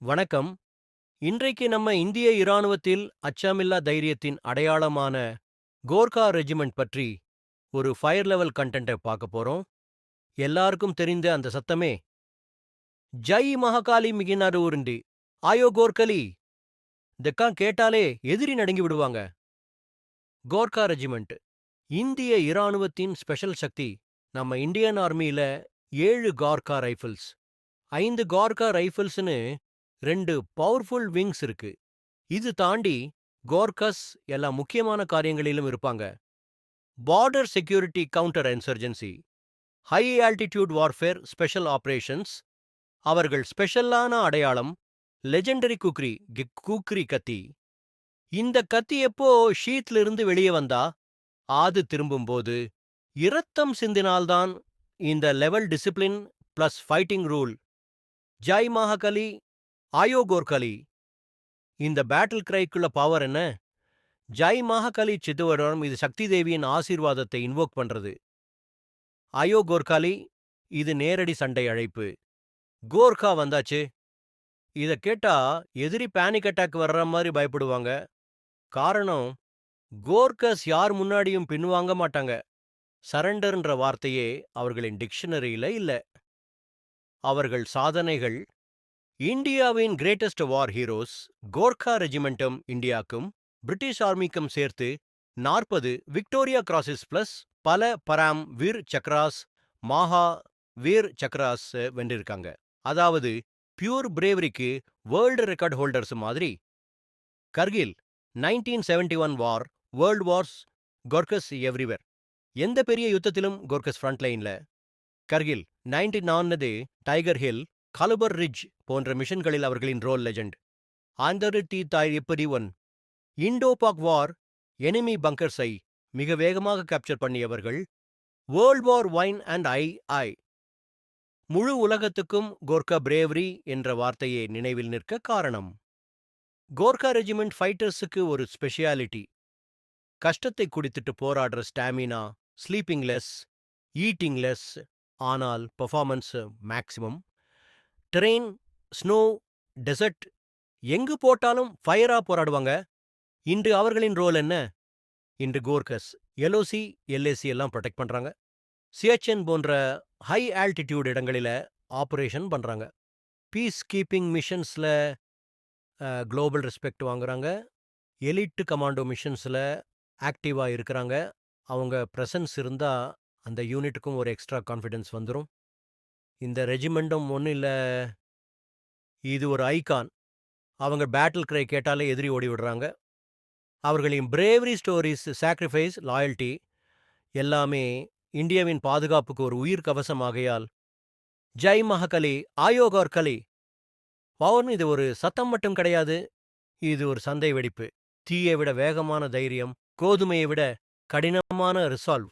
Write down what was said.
வணக்கம். இன்றைக்கு நம்ம இந்திய இராணுவத்தில் அச்சமில்லா தைரியத்தின் அடையாளமான கோர்கா ரெஜிமெண்ட் பற்றி ஒரு ஃபயர் லெவல் கண்டென்ட்டை பார்க்க போறோம். எல்லாருக்கும் தெரிந்த அந்த சத்தமே ஜய் மகாகாலி மிகினாரு உருண்டி ஆயோ கோர்கலி. இதெல்லாம் கேட்டாலே எதிரி நடுங்கி விடுவாங்க. கோர்கா ரெஜிமெண்ட் இந்திய இராணுவத்தின் ஸ்பெஷல் சக்தி நம்ம இந்தியன் ஆர்மியில ஏழு கார்கா ரைஃபிள்ஸ். ஐந்து கார்கா ரைஃபிள்ஸ்னு ரெண்டு பவர்ஃபுல் விங்ஸ் இருக்கு. இது தாண்டி கோர்கஸ் எல்லா முக்கியமான காரியங்களிலும் இருப்பாங்க. Border security counter insurgency high altitude warfare special operations அவர்கள் ஸ்பெஷலான அடையாளம் லெஜெண்டரி குக்ரி கி- குக்ரி கத்தி. இந்த கத்தி எப்போ ஷீட்ல இருந்து வெளியே வந்தா ஆது திரும்பும்போது இரத்தம் சிந்தினால்தான் இந்த level discipline plus fighting rule Joy Mahakali ஆயோ கோர்கலி இந்த பேட்டில் கிரைக்குள்ள பவர் என்ன? ஜாய் மாகலி சித்துவரம் இது சக்தி தேவியின் ஆசீர்வாதத்தை இன்வோக் பண்றது. அயோ கோர்காலி இது நேரடி சண்டை அழைப்பு. கோர்கா வந்தாச்சு. இதை கேட்டா எதிரி பேனிக் அட்டாக் வர்ற மாதிரி பயப்படுவாங்க. காரணம் கோர்கஸ் யார் முன்னாடியும் பின்வாங்க மாட்டாங்க. சரண்டர்ன்ற வார்த்தையே அவர்களின் டிக்ஷனரியில இல்ல. அவர்கள் சாதனைகள் இந்தியாவின் கிரேட்டஸ்ட் வார் ஹீரோஸ் கோர்கா ரெஜிமெண்டும் இந்தியாக்கும் பிரிட்டிஷ் ஆர்மிக்கும் சேர்த்து நாற்பது விக்டோரியா கிராசஸ் பிளஸ் பல பராம் வீர் சக்ராஸ் மாஹா வீர் சக்ராஸ் வென்றிருக்காங்க. அதாவது பியூர் பிரேவரிக்கு வேர்ல்டு ரெக்கார்ட் ஹோல்டர்ஸ் மாதிரி. Kargil nineteen seventy one war world wars Gorkhas everywhere. எந்த பெரிய யுத்தத்திலும் கோர்க்கஸ் ஃப்ரண்ட் லைன்ல கர்கில் நைன்டி நான்னது டைகர் ஹில் கலுபர் ரிட்ஜ் போன்ற மிஷன்களில் அவர்களின் ரோல் லெஜெண்ட். ஆந்தரிட்டி தாய் எப்படி one Indo Pak war enemy பங்கர்ஸை மிக வேகமாக capture பண்ணியவர்கள் world war one and I I முழு உலகத்துக்கும் கோர்கா பிரேவரி என்ற வார்த்தையே நினைவில் நிற்க காரணம். கோர்கா ரெஜிமெண்ட் ஃபைட்டர்ஸுக்கு ஒரு ஸ்பெஷியாலிட்டி கஷ்டத்தை குடித்துட்டு போராடுற stamina sleeping less eating less ஆனால் performance maximum train snow desert எங்கு போட்டாலும் ஃபயரா போராடுவாங்க. இன்று அவர்களின் ரோல் என்ன? இன்று கோர்கஸ் எல்ஓசி எல்ஏசி எல்லாம் ப்ரொடெக்ட் பண்றாங்க. சிஎச்என் போன்ற ஹை ஆல்டிடியூட் இடங்களில ஆபரேஷன் பண்றாங்க. பீஸ் கீப்பிங் மிஷன்ஸ்ல குளோபல் ரெஸ்பெக்ட் வாங்குறாங்க. எலிட் கமாண்டோ மிஷன்ஸ்ல ஆக்டிவா இருக்கிறாங்க. அவங்க ப்ரெசன்ஸ் இருந்தா அந்த யூனிட்டுக்கும் ஒரு எக்ஸ்ட்ரா கான்ஃபிடன்ஸ் வந்துடும் இந்த ரெஜிமெண்ட்டும் ஒன்றும் இல்லை. இது ஒரு ஐகான். அவங்க பேட்டில் கிரை கேட்டாலே எதிரி ஓடி விடுறாங்க. அவர்களின் பிரேவரி ஸ்டோரிஸ் சாக்ரிஃபைஸ் லாயல்ட்டி எல்லாமே இந்தியாவின் பாதுகாப்புக்கு ஒரு உயிர் கவசம் ஆகையால் ஜெய் மஹகலி ஆயோகர் கலி. பவர்னு இது ஒரு சத்தம் மட்டும் கிடையாது. இது ஒரு சந்தை வெடிப்பு. தீயை விட வேகமான தைரியம் கோதுமையை விட கடினமான ரிசால்வ்